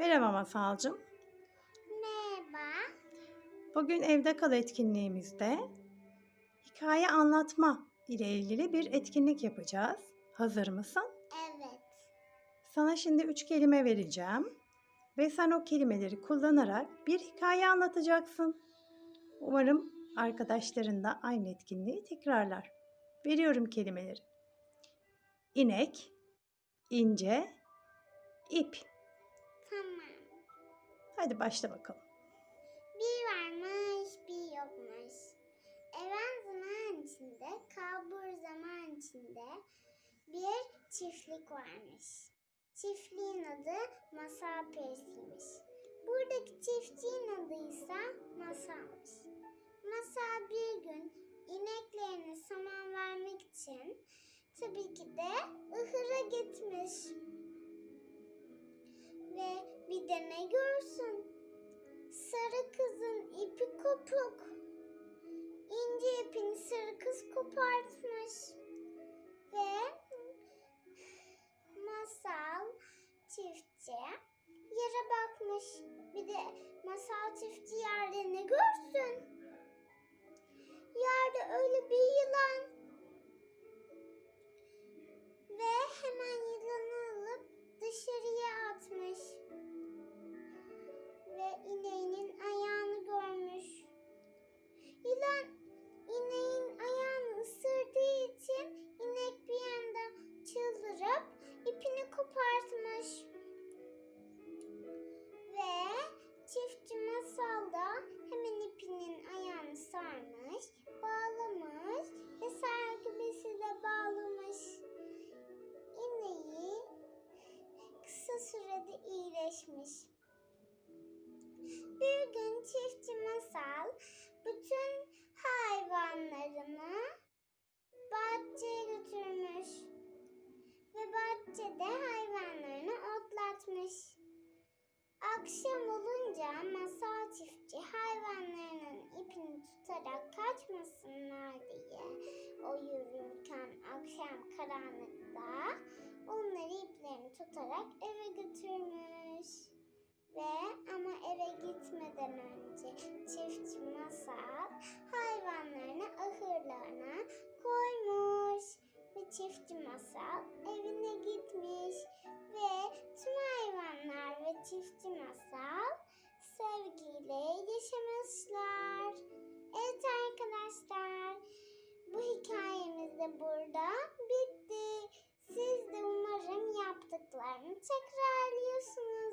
Merhaba Masalcığım. Merhaba. Bugün evde kal etkinliğimizde hikaye anlatma ile ilgili bir etkinlik yapacağız. Hazır mısın? Evet. Sana şimdi üç kelime vereceğim ve sen o kelimeleri kullanarak bir hikaye anlatacaksın. Umarım arkadaşların da aynı etkinliği tekrarlar. Veriyorum kelimeleri. İnek, ince, ip. Hadi başla bakalım. Bir varmış, bir yokmuş. Evvel zaman içinde, kalbur zaman içinde bir çiftlik varmış. Çiftliğin adı Masal Perisi'ymiş. Buradaki çiftçinin adı ise Masal'mış. Masal bir gün ineklerine saman vermek için tabii ki de ıhıra gitmiş. Kızın ipi kopuk. İnce ipini sarı kız kopartmış. Ve masal çiftçi yere bakmış. Bir de masal çiftçi yerde ne görsün? İyileşmiş. Bir gün çiftçi masal bütün hayvanlarını bahçeye götürmüş ve bahçede hayvanlarını otlatmış. Akşam olunca masal çiftçi hayvanlarının ipini tutarak kaçmasınlar diye o yürürken akşam karanlıkta onları iplerini tutarak eve götürmüş. Ve ama eve gitmeden önce çiftçi masal hayvanlarını ahırlarına koymuş. Ve çiftçi masal evine gitmiş. Ve tüm hayvanlar ve çiftçi masal sevgiyle yaşamışlar. Evet arkadaşlar bu hikayemiz de burada onların yaptıklarını tekrarlıyorsunuz.